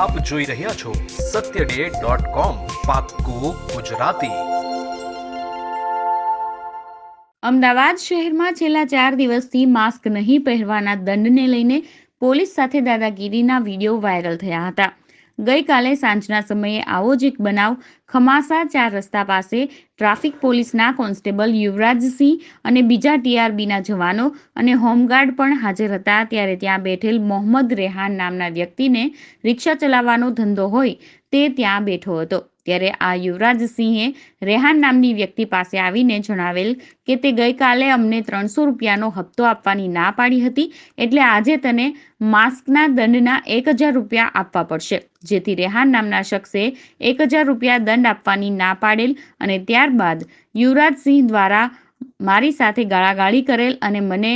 આપ જોઈ રહ્યા છો સત્ય ડે ડોટ કોમ પાક્કું ગુજરાતી. અમદાવાદ શહેરમાં છેલ્લા ચાર દિવસથી માસ્ક નહીં પહેરવાના દંડને લઈને પોલીસ સાથે દાદાગીરીના વીડિયો વાયરલ થયા હતા. ગઈકાલે સાંજના સમયે આવો જ એક બનાવ ખમાસા ચાર રસ્તા પાસે ટ્રાફિક પોલીસના કોન્સ્ટેબલ યુવરાજસિંહ અને બીજા ટીઆરબીના જવાનો અને હોમગાર્ડ પણ હાજર હતા. ત્યારે ત્યાં બેઠેલ મોહમ્મદ રેહાન નામના વ્યક્તિને રિક્ષા ચલાવવાનો ધંધો હોય તે ત્યાં બેઠો હતો. ત્યારે આ યુવરાજસિંહે રેહાન નામની વ્યક્તિ પાસે આવીને જણાવેલ કે તે ગઈકાલે અમને ત્રણસો રૂપિયાનો હપ્તો આપવાની ના પાડી હતી એટલે આજે તને માસ્કના દંડના એક હજાર રૂપિયા આપવા પડશે. જેથી રેહાન નામના શખ્સે એક હજાર રૂપિયા દંડ આપવાની ના પાડેલ અને ત્યારબાદ યુવરાજસિંહ દ્વારા મારી સાથે ગાળાગાળી કરેલ અને મને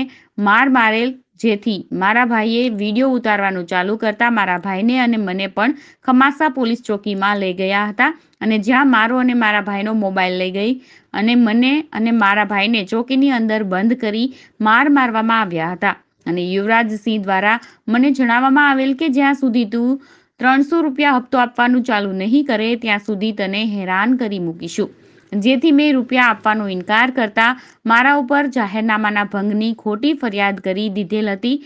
માર મારેલ જેથી મારા ભાઈએ વીડિયો ઉતારવાનું ચાલુ કરતા મારા ભાઈને અને મને પણ ખમાસા પોલીસ ચોકીમાં લઈ ગયા હતા અને જ્યાં મારો અને મારા ભાઈનો મોબાઈલ લઈ ગઈ અને મને અને મારા ભાઈને ચોકીની અંદર બંધ કરી માર મારવામાં આવ્યા હતા. અને યુવરાજસિંહ દ્વારા મને જણાવવામાં આવેલ કે જ્યાં સુધી તું ત્રણસો રૂપિયા હપ્તો આપવાનું ચાલુ નહીં કરે, ત્યાં સુધી તને હેરાન કરી મૂકીશું. જેથી મેં રૂપિયા આપવાનો ઇનકાર કરતા મારા ઉપર જાહેરનામાના ભંગની ખોટી ફરિયાદ કરી દીધેલ હતી.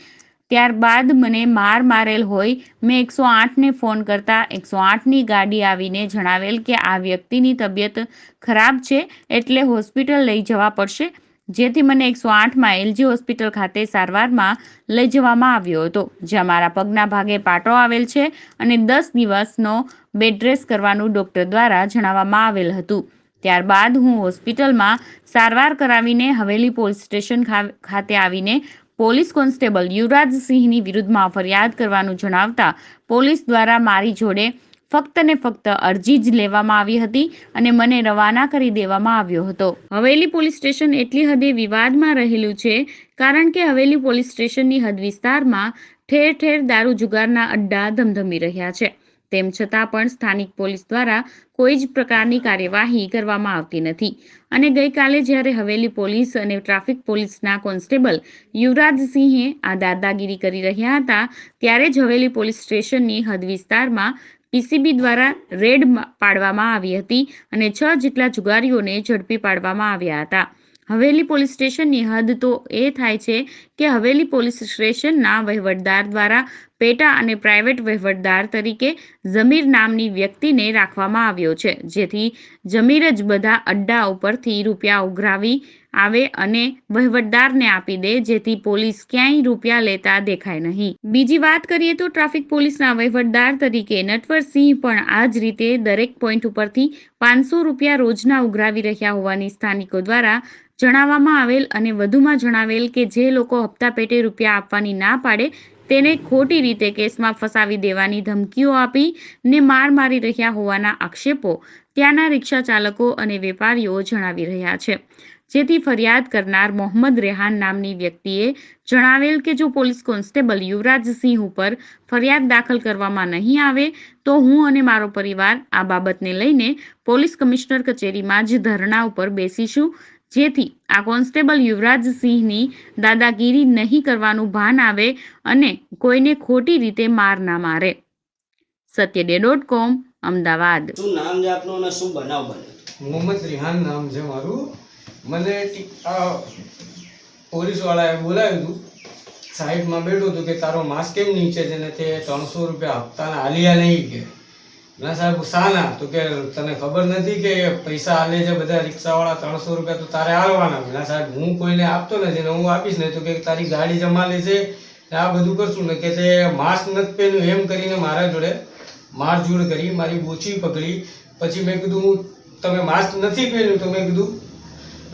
ત્યારબાદ મને માર મારેલ હોય, મેં એકસો આઠને ફોન કરતા એકસો આઠની ગાડી આવીને જણાવેલ કે આ વ્યક્તિની તબિયત ખરાબ છે એટલે હોસ્પિટલ લઈ જવા પડશે, જેથી મને એકસો આઠમાં એલજી હોસ્પિટલ ખાતે સારવારમાં લઈ જવામાં આવ્યો હતો, જ્યાં મારા પગના ભાગે પાટો આવેલ છે અને દસ દિવસનો બેડ રેસ્ટ કરવાનું ડૉક્ટર દ્વારા જણાવવામાં આવેલ હતું. ત્યારબાદ હું હોસ્પિટલમાં સારવાર કરાવીને હવેલી પોલીસ સ્ટેશન ખાતે આવીને પોલીસ કોન્સ્ટેબલ યુવરાજસિંહની વિરુદ્ધમાં ફરિયાદ કરવાનું જણાવતા પોલીસ દ્વારા મારી જોડે ફક્ત ને ફક્ત અરજી જ લેવામાં આવી હતી અને મને રવાના કરી દેવામાં આવ્યો હતો. હવેલી પોલીસ સ્ટેશન એટલી હદે વિવાદમાં રહેલું છે કારણ કે હવેલી પોલીસ સ્ટેશનની હદ વિસ્તારમાં ઠેર ઠેર દારૂ જુગારના અડ્ડા ધમધમી રહ્યા છે. તેમ છતાં પણ સ્થાનિક પોલીસ દ્વારા કોઈ જ પ્રકારની કાર્યવાહી કરવામાં આવતી નથી. અને ગઈકાલે જ્યારે હવેલી પોલીસ અને ટ્રાફિક પોલીસના કોન્સ્ટેબલ યુવરાજસિંહે આ દાદાગીરી કરી રહ્યા હતા, ત્યારે જ હવેલી પોલીસ સ્ટેશનની હદ વિસ્તારમાં પીસીબી દ્વારા રેડ પાડવામાં આવી હતી અને છ જેટલા જુગારીઓને ઝડપી પાડવામાં આવ્યા હતા. હવેલી પોલીસ સ્ટેશનની હદ તો એ થાય છે કે હવેલી પોલીસ સ્ટેશનના વહીવટદાર દ્વારા પેટા અને પ્રાઇવેટ વહીવટદાર તરીકે જમીર નામની વ્યક્તિને રાખવામાં આવ્યો છે. જેથી જમીર જ બધા અડ્ડા ઉપરથી રૂપિયા ઉઘરાવી આવે અને વહીવટદારને આપી દે, જેથી પોલીસ ક્યાંય રૂપિયા લેતા દેખાય નહીં. બીજી વાત કરીએ તો ટ્રાફિક પોલીસના વહીવટદાર તરીકે નટવરસિંહ પણ આ જ રીતે દરેક પોઈન્ટ ઉપરથી પાંચસો રૂપિયા રોજના ઉઘરાવી રહ્યા હોવાની સ્થાનિકો દ્વારા જણાવવામાં આવેલ અને વધુમાં જણાવેલ કે જે લોકો હપ્તા પેટે રૂપિયા આપવાની ના પાડે તેને ખોટી રીતે કેસમાં ફસાવી દેવાની ધમકીઓ આપી ને માર મારી રહ્યા હોવાના આક્ષેપો ત્યાંના રિક્ષા ચાલકો અને વેપારીઓ જણાવી રહ્યા છે. જેથી ફરિયાદ કરનાર મોહમ્મદ રેહાન નામની વ્યક્તિએ જણાવેલ કે જો પોલીસ કોન્સ્ટેબલ યુવરાજસિંહ ઉપર ફરિયાદ દાખલ કરવામાં નહીં આવે, તો હું અને મારો પરિવાર આ બાબતને લઈને પોલીસ કમિશનર કચેરીમાં જ ધરણા ઉપર બેસીશું જેથી આ કોન્સ્ટેબલ યુવરાજસિંહની દાદાગીરી નહીં કરવાનું ભાન આવે અને કોઈને ખોટી રીતે માર ના મારે. સત્યડે ડોટ કોમ અમદાવાદ. શું નામ છે આપનું અને શું બનાવ બને? મોહમ્મદ રિહાન નામ છે મારું. મને પોલીસવાળાએ બોલાવ્યું હતું. સાઈડમાં બેઠું હતું કે તારો માસ્ક કેમ નીચે છે ને તે ત્રણસો રૂપિયા હપ્તાના આલિયા નહીં કે. ના સાહેબ શાના તો કે તને ખબર નથી કે પૈસા હાલે છે બધા રિક્ષાવાળા ત્રણસો રૂપિયા તો તારે હાલવાના ના સાહેબ, હું કોઈને આપતો નથી ને હું આપીશ ને તો કે તારી ગાડી જમા લેશે આ બધું કરશું. ને કે તે માસ્ક નથી પહેર્યું, એમ કરીને મારા જોડે મારઝૂડ કરી, મારી બોચી પકડી. પછી મેં કીધું, હું તમે માસ્ક નથી પહેર્યું, તો મેં કીધું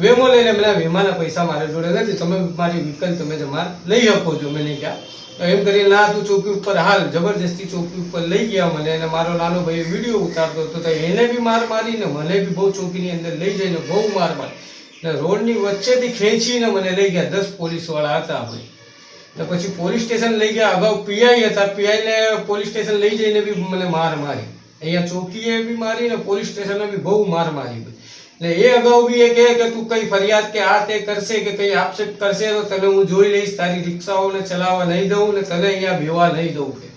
વેમો લઈને મેં વેમાના પૈસા મારા જોડે નથી. તમે મારી વ્હીકલ તમે જમા લઈ આપો છો. મેં નહીં ક્યાં એમ કરીને, ના, તું ચોકી ઉપર હાલ. જબરજસ્તી ચોકી ઉપર લઈ ગયા મને. અને મારો નાનો ભાઈ વીડિયો ઉતારતો હતો. તો એને બી માર મારીને મને બી બહુ ચોકીની અંદર લઈ જઈને બહુ માર મારી. ને રોડની વચ્ચેથી ખેંચીને મને લઈ ગયા. દસ પોલીસવાળા હતા ભાઈ તો પછી પોલીસ સ્ટેશન લઈ ગયા. અગાઉ પીઆઈ હતા. પીઆઈને પોલીસ સ્ટેશન લઈ જઈને બી મને માર મારી. અહીંયા ચોકીએ બી મારી ને પોલીસ સ્ટેશને બી બહુ માર મારી. ને એ અગાઉ બી એ કહે કે તું કઈ ફરિયાદ કે આ તે કરશે કે કઈ આક્ષેપ કરશે તો તને હું જોઈ લઈશ, તારી રિક્ષાઓને ચલાવવા નહીં દઉં ને તને અહીંયા ભેવા નહીં દઉં કે.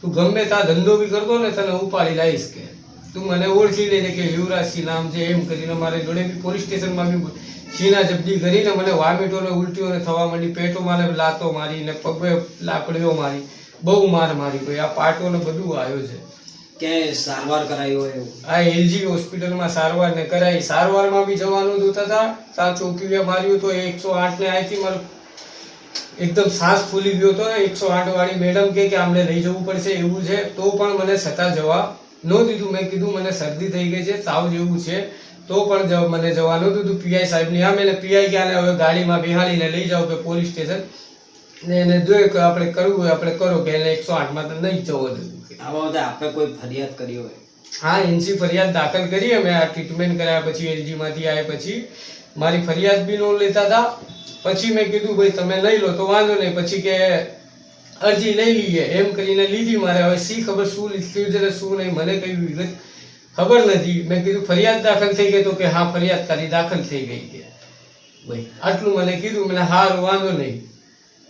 તું ગમે ત્યાં ધંધો બી કરતો ને તને ઉપાડી લાવીશ કે. તું મને ઓળખી લેજે કે યુવરાજસિંહ નામ છે એમ કરીને મારે જોડે બી પોલીસ સ્ટેશનમાં બી સીના જબ્દી કરીને મને વામિટો ને ઉલટીઓ ને થવા માંડી પેટો મારે લાતો મારી ને પગે લાકડીઓ મારી, બહુ માર મારી ભાઈ. આ પાટો ને બધું આવ્યો છે. ક્યાંય સારવાર કરાવી હોય એવું? એલજી હોસ્પિટલમાં સારવાર ને કરાવી સારવારમાં બી જવાનું હતું હતા ત્યાં ચોકીએ માર્યું તો એકસો આઠ ને અહીંથી મારું એકદમ શ્વાસ ફૂલી ગયો હતો એકસો આઠ વાળી મેડમ કે આમને લઈ જવું પડશે એવું છે. તો પણ મને છતાં જવા ન દીધું. મેં કીધું, મને શરદી થઈ ગઈ છે, તાવ જેવું છે. તો પણ મને જવાનું દીધું. પીઆઈ સાહેબની હા મેં પીઆઈ ગયા હવે ગાડીમાં બેહાડીને લઈ જાઓ કે પોલીસ સ્ટેશન. ને એને જોઈએ કે આપણે કરવું હોય આપણે કરો કે એને એકસો આઠમાં તો નહીં જવો જોઈએ દીધું બધા આપણે કોઈ ફરિયાદ કરી હોય. હા એનસી ફરિયાદ દાખલ કરી અમે આ ટ્રીટમેન્ટ કરાયા પછી એલજી માંથી આવ્યા પછી. મારી ફરિયાદ બી નો લેતા હતા. પછી મેં કીધું ભાઈ તમે લઈ લો તો વાંધો નહીં. પછી કે અરજી લઈ લઈએ. એમ કરીને લીધી મારે. હવે શી ખબર શું લીધું છે શું નહીં મને કઈ વિગત ખબર નથી. મેં કીધું ફરિયાદ દાખલ થઈ ગઈ. તો કે હા ફરિયાદ તારી દાખલ થઈ ગઈ. કે ભાઈ આટલું મને કીધું. મને હાર વાંધો નહીં.